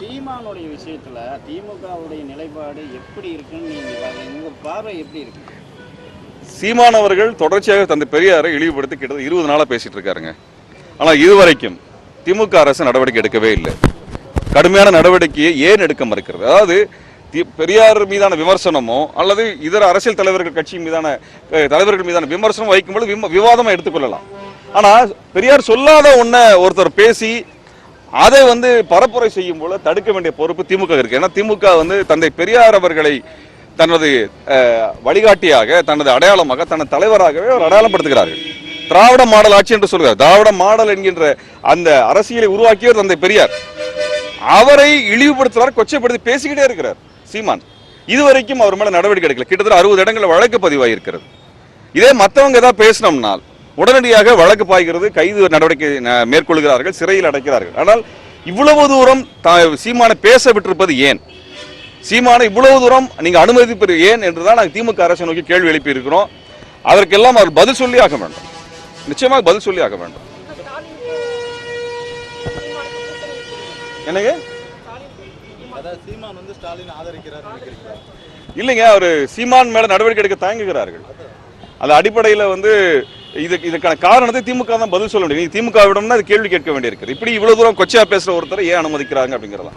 சீமானுடைய விஷயத்தில் திமுகவுடைய நிலைப்பாடு எப்படி இருக்குன்னு நீங்க பாருங்க. உங்க பார்வை எப்படி இருக்கு? சீமான் அவர்கள் தொடர்ச்சியாக தந்தை பெரியாரை இழிவுபடுத்தி கிட்டத்தட்ட இருபது நாளாக பேசிட்டு இருக்காருங்க. ஆனால் இதுவரைக்கும் திமுக அரசு நடவடிக்கை எடுக்கவே இல்லை. கடுமையான நடவடிக்கையை ஏன் எடுக்க மறுக்கிறது? அதாவது தி- பெரியார் மீதான விமர்சனமோ அல்லது இதர அரசியல் தலைவர்கள் கட்சி மீதான தலைவர்கள் மீதான விமர்சனம் வைக்கும்போது விவாதமாக எடுத்துக்கொள்ளலாம். ஆனால் பெரியார் சொல்லாத ஒன்ன ஒருத்தர் பேசி அதை வந்து பரப்புரை செய்யும் போல தடுக்க வேண்டிய பொறுப்பு திமுக இருக்கு. ஏன்னா திமுக வந்து தந்தை பெரியார் அவர்களை தனது வழிகாட்டியாக தனது அடையாளமாக தனது தலைவராகவே அவர் அடையாளப்படுத்துகிறார்கள். திராவிட மாடல் ஆட்சி என்று சொல்கிறார். திராவிட மாடல் என்கின்ற அந்த அரசியலை உருவாக்கியவர் தந்தை பெரியார். அவரை இழிவுபடுத்துறார் கொச்சைப்படுத்தி பேசிக்கிட்டே இருக்கிறார் சீமான். இதுவரைக்கும் அவர் மேல நடவடிக்கை எடுக்கல. கிட்டத்தட்ட அறுபது இடங்களில் வழக்கு பதிவாகியிருக்கிறது இதே மற்றவங்க ஏதாவது பேசினோம்னால் உடனடியாக வழக்கு பாய்கிறது கைது நடவடிக்கை மேற்கொள்கிறார்கள் சிறையில் அடைக்கிறார்கள். ஆனால் இவ்வளவு தூரம் தா- சீமானை பேச விட்டிருப்பது ஏன்? சீமானை இவ்வளவு தூரம் நீங்க அனுமதிப்பது ஏன் என்றுதான் நாங்கள் திமுக அரசை நோக்கி கேள்வி எழுப்பி இருக்கிறோம் அதற்கெல்லாம் அவர் பதில் சொல்லி ஆக வேண்டும். நிச்சயமாக பதில் சொல்லி ஆக வேண்டும். என்னங்க? சீமான் வந்து ஸ்டாலின் ஆதரிக்கிறார் இல்லைங்க அவர் சீமான் மேல நடவடிக்கை எடுக்க தயங்குகிறார்கள். அந்த அடிப்படையில் வந்து இது இதுக்கான காரணத்தை திமுக தான் பதில் சொல்ல முடியும். திமுக விடம்னா அது கேள்வி கேட்க வேண்டியிருக்குது. இப்படி இவ்வளவு தூரம் கொச்சையா பேசுற ஒருத்தரை ஏன் அனுமதிக்கிறாங்க அப்படிங்கிறதா